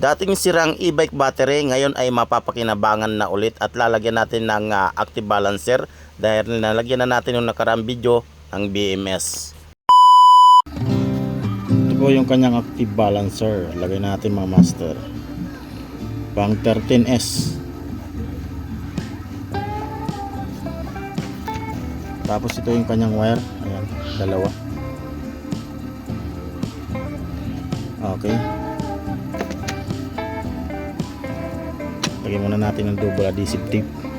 Dating sirang e-bike battery, ngayon ay mapapakinabangan na ulit at lalagyan natin ng ah, active balancer dahil nalagyan na natin yung nakaraang video ng BMS. Ito po yung kanyang active balancer. Lagay natin mga master. Pang 13S. Tapos ito yung kanyang wire. Ayan, dalawa. Okay. Lagyan muna natin ng double adhesive tape.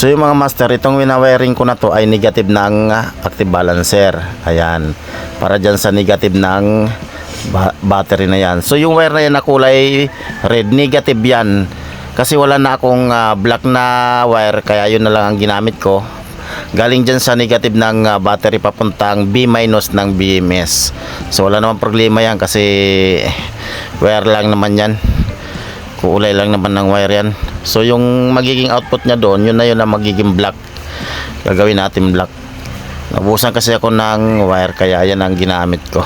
So yung mga master, itong winawiring ko na to ay negative ng ah, active balancer. Ayan. Para dyan sa negative ng ba- battery na yan. So yung wire na yan na kulay red, negative yan. Kasi wala na akong ah, black na wire, kaya yun na lang ang ginamit ko. Galing dyan sa negative ng ah, battery papuntang B- ng BMS. So wala namang problema yan kasi wire lang naman yan kulay lang naman ng wire yan so yung magiging output niya doon yun na yun na magiging black gagawin natin black nabusan kasi ako ng wire kaya yan ang ginamit ko.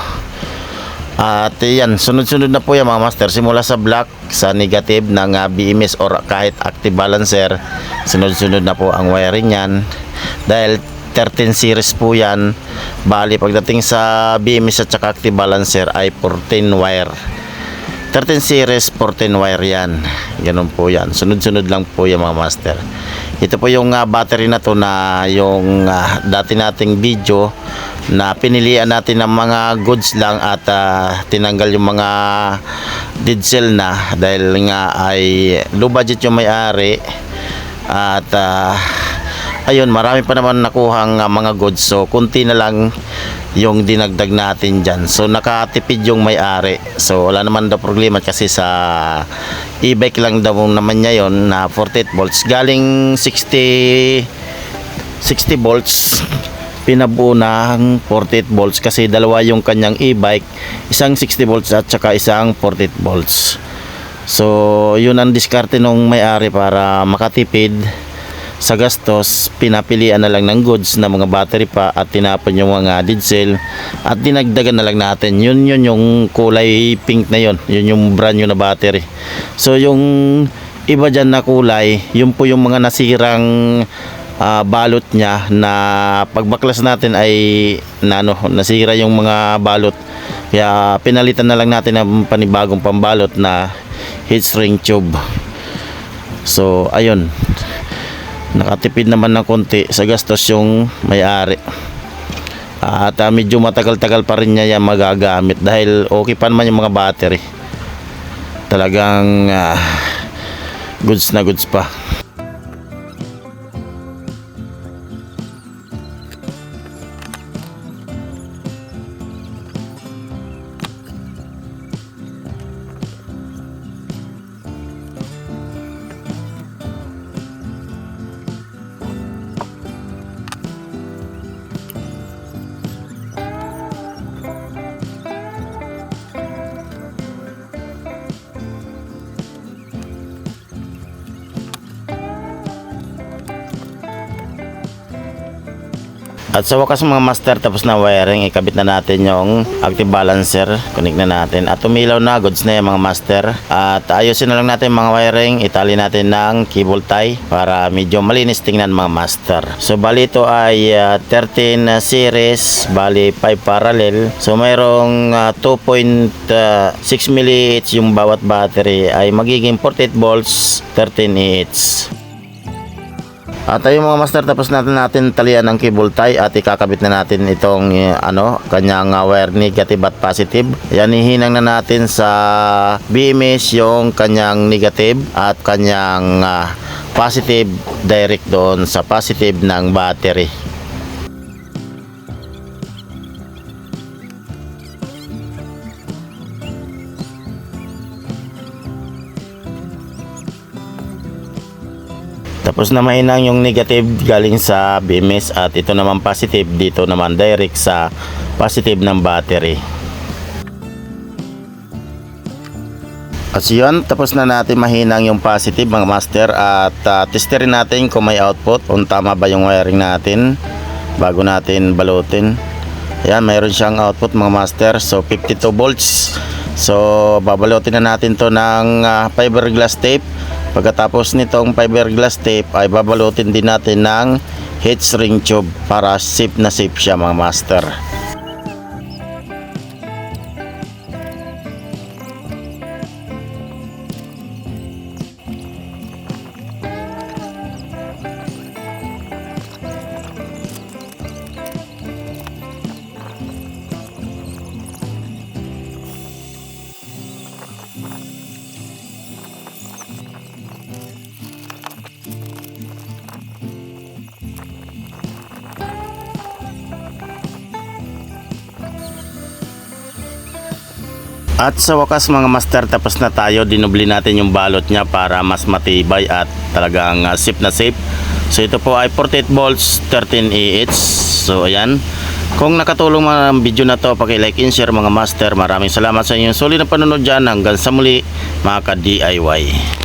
At yan sunod-sunod na po yan mga master. Simula sa black sa negative ng uh, BMS or kahit active balancer sunod-sunod na po ang wiring yan dahil 13 series po yan bali pagdating sa BMS at saka active balancer ay 14 wire 13 series 14 wire yan. Ganun po yan. Sunod-sunod lang po yung mga master. Ito po yung ah, battery na to na yung ah, dati nating video na pinilian natin ng mga goods lang at ah, tinanggal yung mga dead cell na dahil nga ay low budget yung may-ari. At ah, ayun marami pa naman nakuhang ah, mga goods. So kunti na lang yung dinagdag natin dyan. So nakatipid yung may-ari. So wala naman daw problema kasi sa e-bike lang daw naman niya yon na 48 volts. Galing 60 60 volts pinabuo ng 48 volts kasi dalawa yung kanyang e-bike isang 60 volts at saka isang 48 volts. So yun ang diskarte nung may-ari para makatipid sa gastos pinapilian na lang ng goods na mga battery pa at tinapon yung mga cell at dinagdagan na lang natin. Yun yun yung kulay pink na yun. Yun yung brand new na battery. So yung iba dyan na kulay yun po yung mga nasirang ah, balot niya na pagbaklas natin ay na, ano, nasira yung mga balot. Kaya pinalitan na lang natin ng panibagong pambalot na heat shrink tube. So ayun nakatipid naman ng konti sa gastos yung may-ari. At ah, medyo matagal-tagal pa rin niya yan magagamit dahil okay pa naman yung mga battery. Talagang ah, goods na goods pa At sa wakas mga master, tapos na wiring, ikabit na natin yung active balancer. Connect na natin. At umilaw na, goods na yung mga master. At ayusin na lang natin mga wiring, itali natin ng cable tie para medyo malinis tingnan mga master. So bali ito ay ah, 13 series, bali 5 parallel. So mayroong ah, 2.6 mAh yung bawat battery ay magiging 48 volts, 13 Ah at ayun mga master, tapos natin natin talian ng cable tie at ikakabit na natin itong eh, ano, kanyang uh, wire negative at positive. Yan hihinang na natin sa BMS yung kanyang negative at kanyang ah, positive direct doon sa positive ng battery. Tapos na mainang yung negative galing sa BMS at ito naman positive dito naman direct sa positive ng battery. At yun, tapos na natin mahinang yung positive mga master at uh, testerin natin kung may output, kung tama ba yung wiring natin bago natin balutin. Ayan, mayroon siyang output mga master, so 52 volts. So, babalutin na natin to ng ah, fiberglass tape. Pagkatapos nitong fiberglass tape ay babalutin din natin ng heat shrink tube para safe na safe siya mga master. At sa wakas mga master tapos na tayo dinubli natin yung balot niya para mas matibay at talagang uh, safe na safe. So ito po ay 48 volts 13 AH. So ayan. Kung nakatulong mga ang video na to, paki-like and share mga master. Maraming salamat sa inyong sulit na panonood dyan. Hanggang sa muli mga ka-DIY.